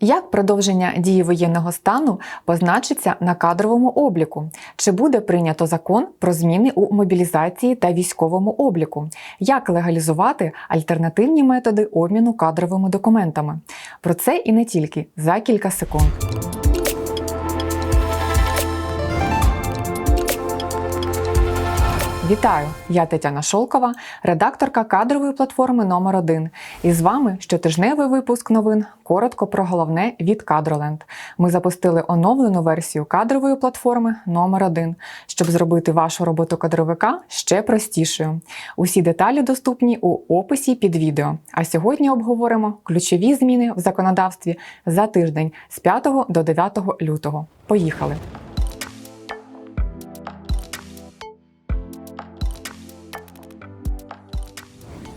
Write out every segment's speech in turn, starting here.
Як продовження дії воєнного стану позначиться на кадровому обліку? Чи буде прийнято закон про зміни у мобілізації та військовому обліку? Як легалізувати альтернативні методи обміну кадровими документами? Про це і не тільки за кілька секунд. Вітаю! Я Тетяна Шолкова, редакторка кадрової платформи номер 1 І з вами щотижневий випуск новин. Коротко про головне від Кадроленд. Ми запустили оновлену версію кадрової платформи номер 1 щоб зробити вашу роботу кадровика ще простішою. Усі деталі доступні у описі під відео. А сьогодні обговоримо ключові зміни в законодавстві за тиждень з 5 до 9 лютого. Поїхали!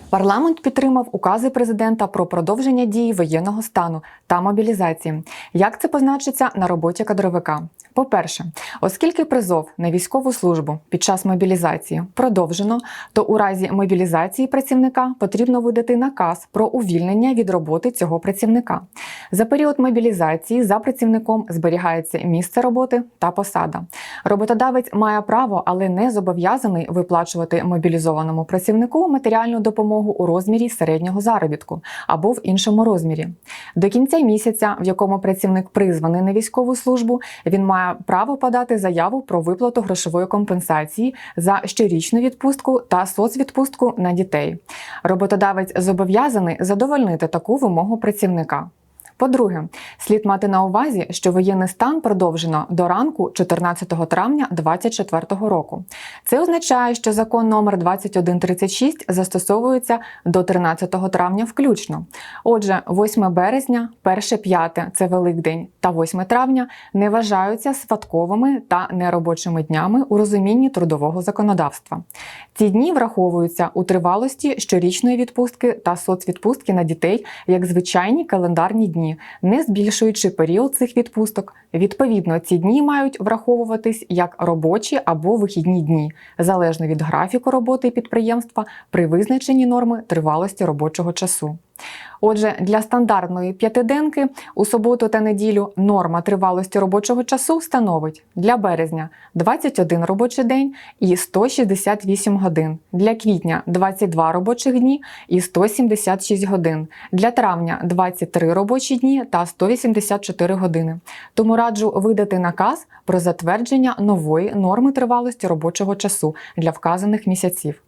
Парламент підтримав укази президента про продовження дії воєнного стану та мобілізації. Як це позначиться на роботі кадровика? По-перше, оскільки призов на військову службу під час мобілізації продовжено, то у разі мобілізації працівника потрібно видати наказ про увільнення від роботи цього працівника. За період мобілізації за працівником зберігається місце роботи та посада. Роботодавець має право, але не зобов'язаний виплачувати мобілізованому працівнику матеріальну допомогу у розмірі середнього заробітку або в іншому розмірі. До кінця місяця, в якому працівник призваний на військову службу, він має право подати заяву про виплату грошової компенсації за щорічну відпустку та соцвідпустку на дітей. Роботодавець зобов'язаний задовольнити таку вимогу працівника. По-друге, слід мати на увазі, що воєнний стан продовжено до ранку 14 травня 2024 року. Це означає, що закон номер 2136 застосовується до 13 травня включно. Отже, 8 березня, 1 п'яте це Великдень та 8 травня не вважаються святковими та неробочими днями у розумінні трудового законодавства. Ці дні враховуються у тривалості щорічної відпустки та соцвідпустки на дітей як звичайні календарні дні не збільшуючи період цих відпусток. Відповідно, ці дні мають враховуватись як робочі або вихідні дні, залежно від графіку роботи підприємства при визначенні норми тривалості робочого часу. Отже, для стандартної п'ятиденки у суботу та неділю норма тривалості робочого часу становить для березня 21 робочий день і 168 годин, для квітня 22 робочих дні і 176 годин, для травня 23 робочі дні та 184 години. Тому раджу видати наказ про затвердження нової норми тривалості робочого часу для вказаних місяців.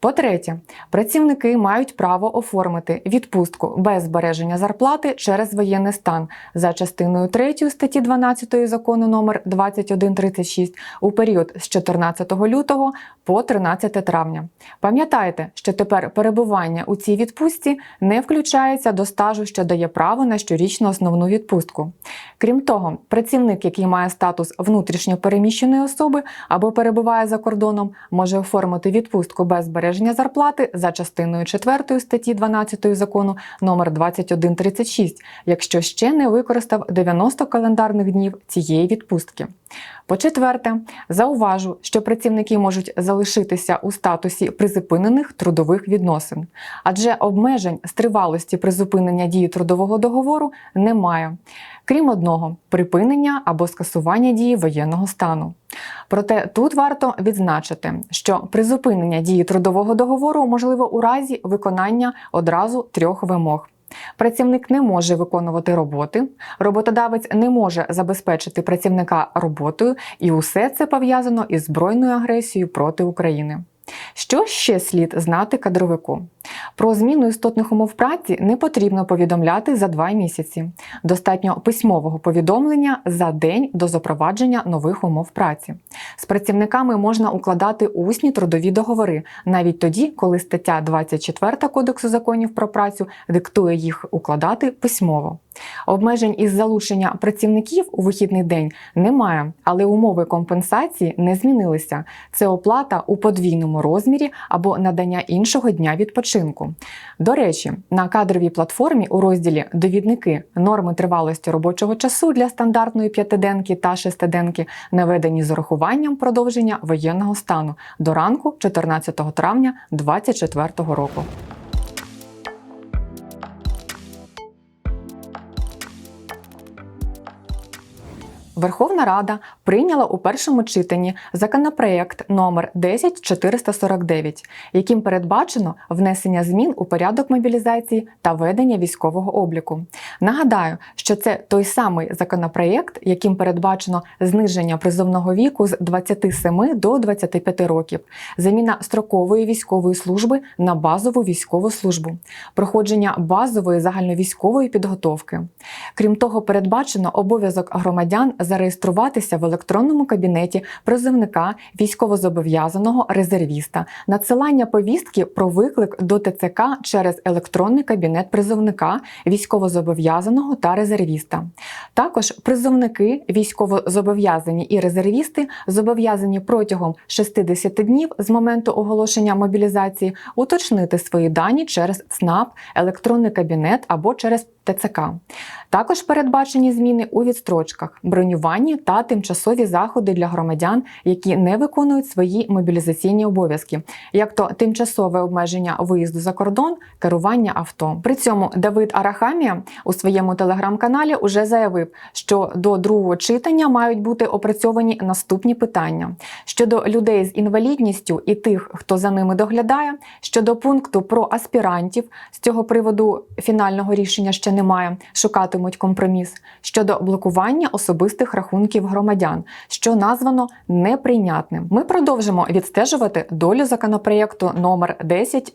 По-третє, працівники мають право оформити відпустку без збереження зарплати через воєнний стан за частиною 3 статті 12 закону номер 2136 у період з 14 лютого по 13 травня. Пам'ятайте, що тепер перебування у цій відпустці не включається до стажу, що дає право на щорічну основну відпустку. Крім того, працівник, який має статус внутрішньо переміщеної особи або перебуває за кордоном, може оформити відпустку без збереження зарплати за частиною 4 статті 12 закону номер 2136, якщо ще не використав 90 календарних днів цієї відпустки. По-четверте, зауважу, що працівники можуть залишитися у статусі призупинених трудових відносин, адже обмежень з тривалості призупинення дії трудового договору немає, крім одного припинення або скасування дії воєнного стану. Проте тут варто відзначити, що призупинення дії трудового договору можливо у разі виконання одразу трьох вимог. Працівник не може виконувати роботи, роботодавець не може забезпечити працівника роботою, і усе це пов'язано із збройною агресією проти України. Що ще слід знати кадровику? Про зміну істотних умов праці не потрібно повідомляти за два місяці. Достатньо письмового повідомлення за день до запровадження нових умов праці. З працівниками можна укладати усні трудові договори навіть тоді, коли стаття 24 Кодексу законів про працю диктує їх укладати письмово. Обмежень із залучення працівників у вихідний день немає, але умови компенсації не змінилися. Це оплата у подвійному розмірі або надання іншого дня відпочинку. До речі, на кадровій платформі у розділі Довідники норми тривалості робочого часу для стандартної п'ятиденки та шестиденки наведені з урахуванням продовження воєнного стану до ранку 14 травня 2024 року. Верховна Рада прийняла у першому читанні законопроект номер 10449, яким передбачено внесення змін у порядок мобілізації та ведення військового обліку. Нагадаю, що це той самий законопроект, яким передбачено зниження призовного віку з 27 до 25 років, заміна строкової військової служби на базову військову службу, проходження базової загальновійськової підготовки. Крім того, передбачено обов'язок громадян зареєструватися в електронному кабінеті призовника військовозобов'язаного резервіста, надсилання повістки про виклик до ТЦК через електронний кабінет призовника військовозобов'язаного та резервіста. Також призовники військовозобов'язані і резервісти зобов'язані протягом 60 днів з моменту оголошення мобілізації уточнити свої дані через ЦНАП, електронний кабінет або через ТЦК. Також передбачені зміни у відстрочках, бронюванні та тимчасові заходи для громадян, які не виконують свої мобілізаційні обов'язки, як то тимчасове обмеження виїзду за кордон, керування авто. При цьому Давид Арахамія у своєму телеграм-каналі уже заявив, що до другого читання мають бути опрацьовані наступні питання щодо людей з інвалідністю і тих, хто за ними доглядає, щодо пункту про аспірантів з цього приводу фінального рішення ще немає. Шукатимуть компроміс щодо блокування особистих рахунків громадян, що названо неприйнятним. Ми продовжимо відстежувати долю законопроєкту номер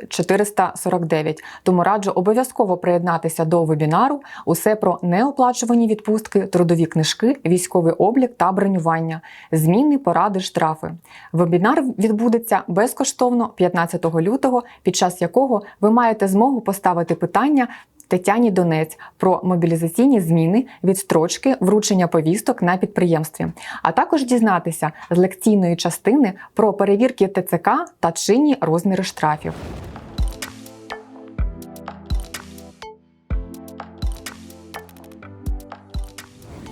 10449, Тому раджу обов'язково приєднатися до вебінару усе про неоплачувані відпустки, трудові книжки, військовий облік та бронювання, зміни, поради, штрафи. Вебінар відбудеться безкоштовно 15 лютого, під час якого ви маєте змогу поставити питання. Тетяні Донець про мобілізаційні зміни, відстрочки, вручення повісток на підприємстві, а також дізнатися з лекційної частини про перевірки ТЦК та чинні розміри штрафів.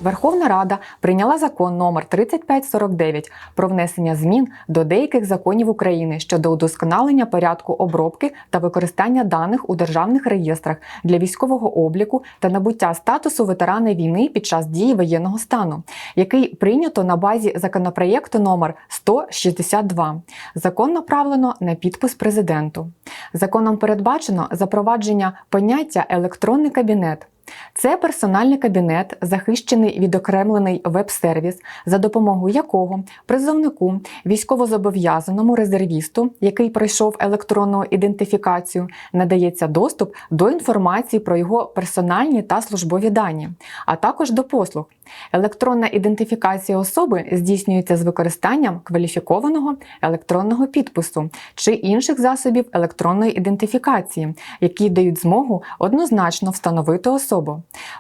Верховна Рада прийняла закон номер 3549 про внесення змін до деяких законів України щодо удосконалення порядку обробки та використання даних у державних реєстрах для військового обліку та набуття статусу ветерана війни під час дії воєнного стану, який прийнято на базі законопроєкту номер 162. Закон направлено на підпис президенту. Законом передбачено запровадження поняття електронний кабінет. Це персональний кабінет, захищений відокремлений веб-сервіс, за допомогою якого призовнику, військовозобов'язаному резервісту, який пройшов електронну ідентифікацію, надається доступ до інформації про його персональні та службові дані, а також до послуг. Електронна ідентифікація особи здійснюється з використанням кваліфікованого електронного підпису чи інших засобів електронної ідентифікації, які дають змогу однозначно встановити особу.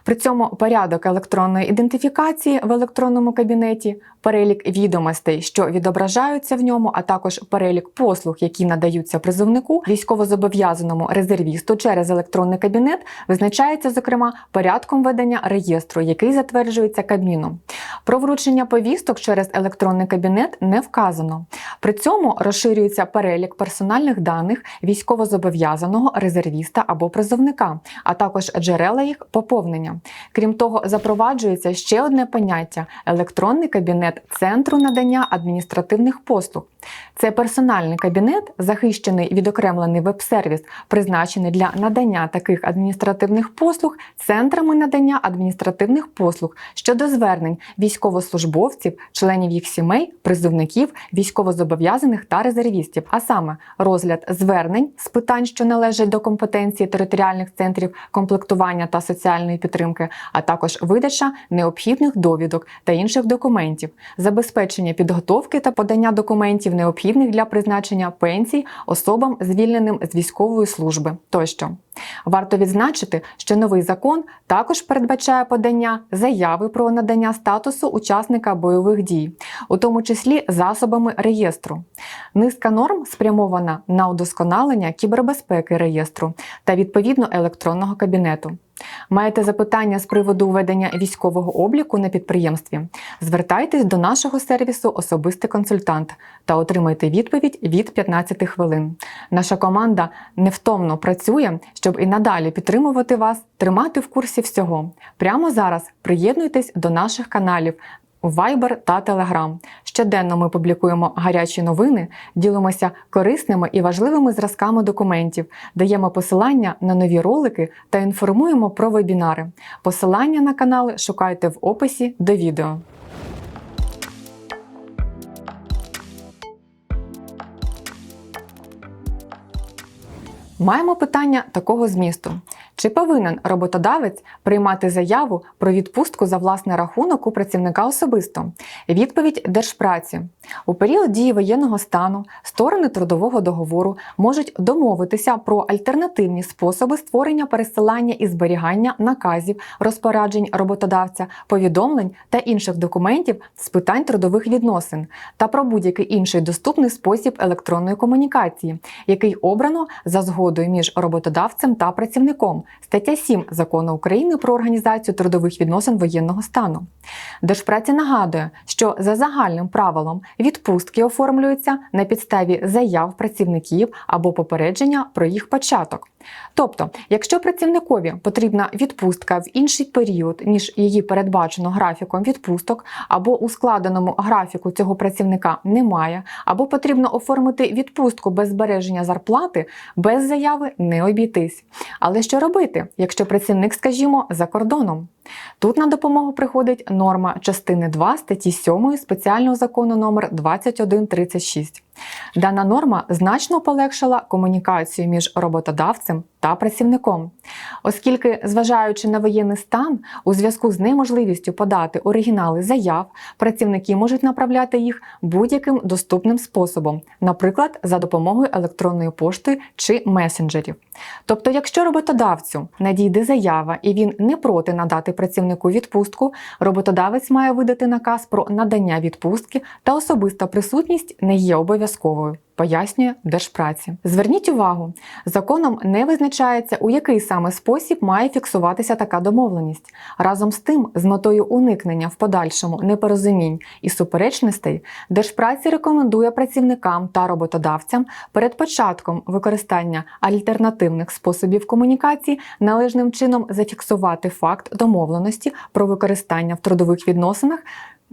При цьому порядок електронної ідентифікації в електронному кабінеті, перелік відомостей, що відображаються в ньому, а також перелік послуг, які надаються призовнику, військовозобов'язаному резервісту через електронний кабінет, визначається зокрема порядком ведення реєстру, який затверджується Кабміном. Про вручення повісток через електронний кабінет не вказано. При цьому розширюється перелік персональних даних військовозобов'язаного резервіста або призовника, а також джерела їх поповнення. Крім того, запроваджується ще одне поняття електронний кабінет центру надання адміністративних послуг. Це персональний кабінет, захищений відокремлений веб-сервіс, призначений для надання таких адміністративних послуг центрами надання адміністративних послуг щодо звернень військовослужбовців, членів їх сімей, призовників, військовозобов'язаних та резервістів, а саме розгляд звернень з питань, що належать до компетенції територіальних центрів комплектування та соціальної підтримки, а також видача необхідних довідок та інших документів, забезпечення підготовки та подання документів необхідних для призначення пенсій особам, звільненим з військової служби тощо. Варто відзначити, що новий закон також передбачає подання заяви про надання статусу учасника бойових дій, у тому числі засобами реєстру. Низка норм спрямована на удосконалення кібербезпеки реєстру та відповідно електронного кабінету. Маєте запитання з приводу ведення військового обліку на підприємстві? Звертайтесь до нашого сервісу Особистий консультант та отримайте відповідь від 15 хвилин. Наша команда невтомно працює, щоб і надалі підтримувати вас, тримати в курсі всього. Прямо зараз приєднуйтесь до наших каналів. Viber та Telegram. Щоденно ми публікуємо гарячі новини, ділимося корисними і важливими зразками документів, даємо посилання на нові ролики та інформуємо про вебінари. Посилання на канали шукайте в описі до відео. Маємо питання такого змісту: чи повинен роботодавець приймати заяву про відпустку за власний рахунок у працівника особисто? Відповідь Держпраці у період дії воєнного стану сторони трудового договору можуть домовитися про альтернативні способи створення пересилання і зберігання наказів, розпоряджень роботодавця, повідомлень та інших документів з питань трудових відносин та про будь-який інший доступний спосіб електронної комунікації, який обрано за згодою між роботодавцем та працівником. Стаття 7 закону України про організацію трудових відносин воєнного стану. Держпраця нагадує, що за загальним правилом відпустки оформлюються на підставі заяв працівників або попередження про їх початок. Тобто, якщо працівникові потрібна відпустка в інший період, ніж її передбачено графіком відпусток, або у складеному графіку цього працівника немає, або потрібно оформити відпустку без збереження зарплати, без заяви не обійтись. Але що робити, якщо працівник, скажімо, за кордоном? Тут на допомогу приходить норма частини 2 статті 7 спеціального закону номер 2136. Дана норма значно полегшила комунікацію між роботодавцем та працівником, оскільки, зважаючи на воєнний стан, у зв'язку з неможливістю подати оригінали заяв, працівники можуть направляти їх будь-яким доступним способом, наприклад, за допомогою електронної пошти чи месенджерів. Тобто, якщо роботодавцю надійде заява і він не проти надати працівнику відпустку, роботодавець має видати наказ про надання відпустки та особиста присутність не є обов'язковою. Пояснює Держпраці. Зверніть увагу, законом не визначається, у який саме спосіб має фіксуватися така домовленість. Разом з тим, з метою уникнення в подальшому непорозумінь і суперечностей, Держпраці рекомендує працівникам та роботодавцям перед початком використання альтернативних способів комунікації належним чином зафіксувати факт домовленості про використання в трудових відносинах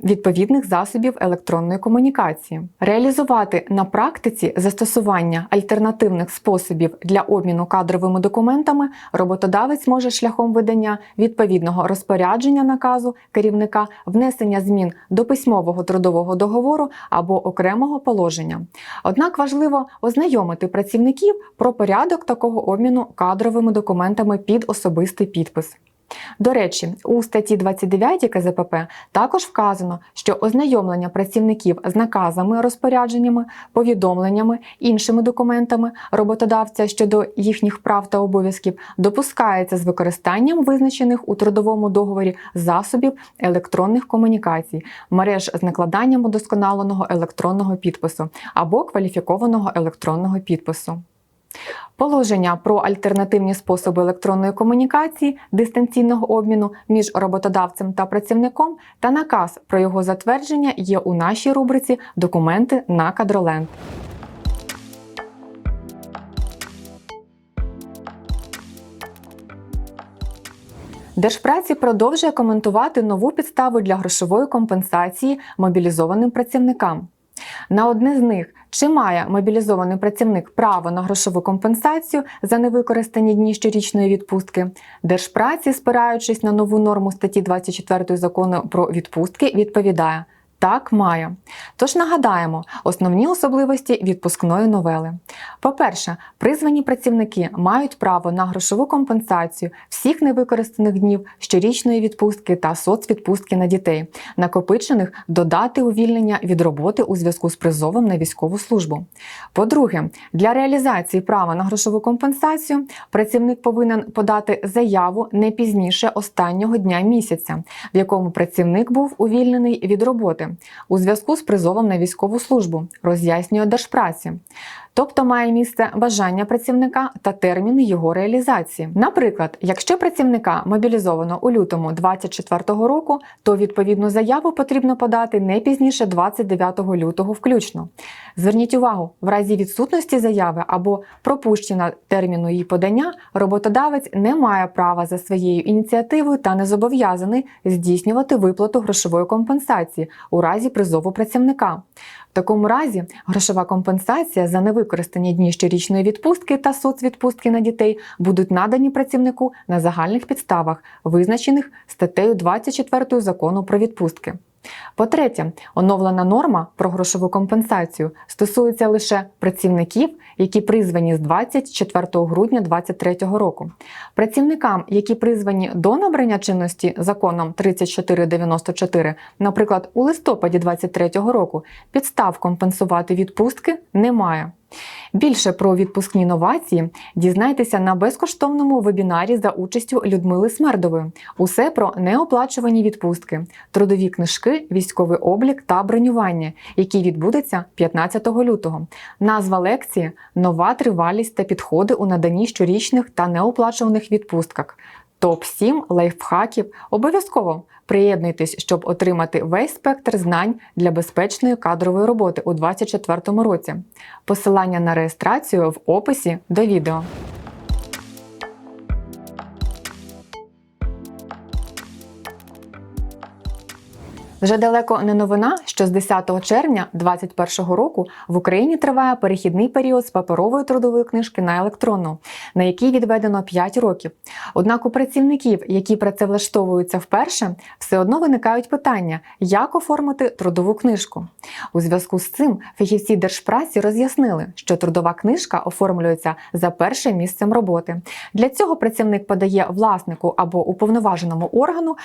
відповідних засобів електронної комунікації, реалізувати на практиці застосування альтернативних способів для обміну кадровими документами роботодавець може шляхом видання відповідного розпорядження наказу керівника, внесення змін до письмового трудового договору або окремого положення. Однак важливо ознайомити працівників про порядок такого обміну кадровими документами під особистий підпис. До речі, у статті 29 КЗПП також вказано, що ознайомлення працівників з наказами, розпорядженнями, повідомленнями, іншими документами роботодавця щодо їхніх прав та обов'язків допускається з використанням визначених у трудовому договорі засобів електронних комунікацій, мереж з накладанням удосконаленого електронного підпису або кваліфікованого електронного підпису. Положення про альтернативні способи електронної комунікації, дистанційного обміну між роботодавцем та працівником та наказ про його затвердження є у нашій рубриці Документи на кадроленд. Держпраці продовжує коментувати нову підставу для грошової компенсації мобілізованим працівникам. На одне з них, чи має мобілізований працівник право на грошову компенсацію за невикористані дні щорічної відпустки, Держпраці, спираючись на нову норму статті 24 закону про відпустки, відповідає. Так, має. Тож нагадаємо основні особливості відпускної новели. По-перше, призвані працівники мають право на грошову компенсацію всіх невикористаних днів щорічної відпустки та соцвідпустки на дітей, накопичених до дати увільнення від роботи у зв'язку з призовом на військову службу. По-друге, для реалізації права на грошову компенсацію працівник повинен подати заяву не пізніше останнього дня місяця, в якому працівник був увільнений від роботи у зв'язку з призовом на військову службу, роз'яснює Держпраці. Тобто має місце бажання працівника та терміни його реалізації. Наприклад, якщо працівника мобілізовано у лютому 2024 року, то відповідну заяву потрібно подати не пізніше 29 лютого включно. Зверніть увагу, в разі відсутності заяви або пропущення терміну її подання, роботодавець не має права за своєю ініціативою та не зобов'язаний здійснювати виплату грошової компенсації у разі призову працівника. Такому разі грошова компенсація за невикористані дні щорічної відпустки та соцвідпустки на дітей будуть надані працівнику на загальних підставах, визначених статтею 24 закону про відпустки. По-третє, оновлена норма про грошову компенсацію стосується лише працівників, які призвані з 24 грудня 2023 року. Працівникам, які призвані до набрання чинності законом 3494, наприклад, у листопаді 2023 року, підстав компенсувати відпустки немає. Більше про відпускні новації дізнайтеся на безкоштовному вебінарі за участю Людмили Смердової. Усе про неоплачувані відпустки, трудові книжки, військовий облік та бронювання, який відбудеться 15 лютого. Назва лекції нова тривалість та підходи у наданні щорічних та неоплачуваних відпустках. Топ 7 лайфхаків обов'язково приєднуйтесь, щоб отримати весь спектр знань для безпечної кадрової роботи у 2024 році. Посилання на реєстрацію в описі до відео. Вже далеко не новина, що з 10 червня 2021 року в Україні триває перехідний період з паперової трудової книжки на електронну, на який відведено 5 років. Однак у працівників, які працевлаштовуються вперше, все одно виникають питання, як оформити трудову книжку. У зв'язку з цим фахівці держпраці роз'яснили, що трудова книжка оформлюється за першим місцем роботи. Для цього працівник подає власнику або уповноваженому органу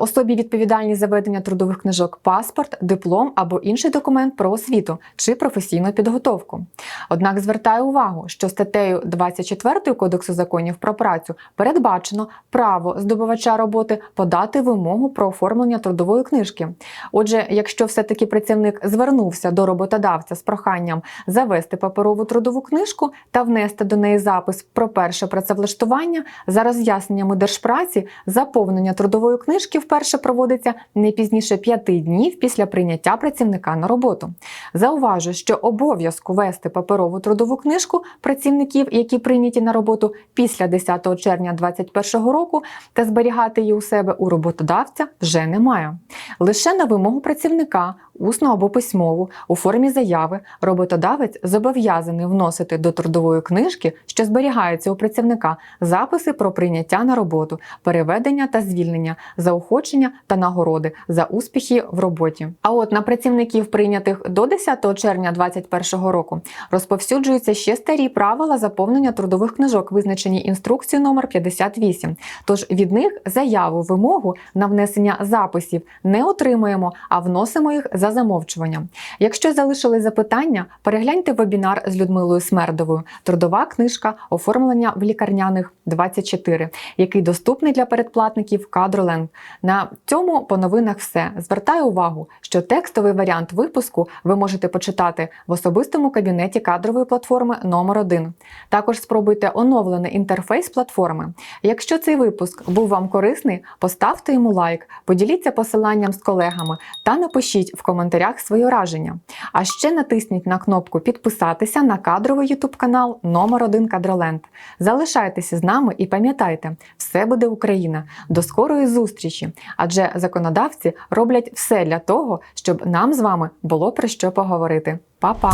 особі відповідальні за ведення трудових книжок паспорт, диплом або інший документ про освіту чи професійну підготовку. Однак звертаю увагу, що статтею 24 Кодексу законів про працю передбачено право здобувача роботи подати вимогу про оформлення трудової книжки. Отже, якщо все-таки працівник звернувся до роботодавця з проханням завести паперову трудову книжку та внести до неї запис про перше працевлаштування за роз'ясненнями держпраці, заповнення трудової книжки книжки вперше проводиться не пізніше п'яти днів після прийняття працівника на роботу. Зауважу, що обов'язку вести паперову трудову книжку працівників, які прийняті на роботу після 10 червня 2021 року, та зберігати її у себе у роботодавця вже немає. Лише на вимогу працівника, усну або письмову, у формі заяви, роботодавець зобов'язаний вносити до трудової книжки, що зберігається у працівника, записи про прийняття на роботу, переведення та звільнення заохочення та нагороди за успіхи в роботі. А от на працівників, прийнятих до 10 червня 2021 року, розповсюджуються ще старі правила заповнення трудових книжок, визначені інструкцією номер 58. Тож від них заяву вимогу на внесення записів не отримуємо, а вносимо їх за замовчуванням. Якщо залишили запитання, перегляньте вебінар з Людмилою Смердовою Трудова книжка оформлення в лікарняних 24, який доступний для передплатників Кадроленд. На цьому по новинах все. Звертаю увагу, що текстовий варіант випуску ви можете почитати в особистому кабінеті кадрової платформи номер 1 Також спробуйте оновлений інтерфейс платформи. Якщо цей випуск був вам корисний, поставте йому лайк, поділіться посиланням з колегами та напишіть в коментарях свої враження. А ще натисніть на кнопку Підписатися на кадровий YouTube канал номер 1 Кадроленд. Залишайтеся з нами і пам'ятайте, все буде Україна. До скорої зустрічі! Адже законодавці роблять все для того, щоб нам з вами було про що поговорити. Па-па!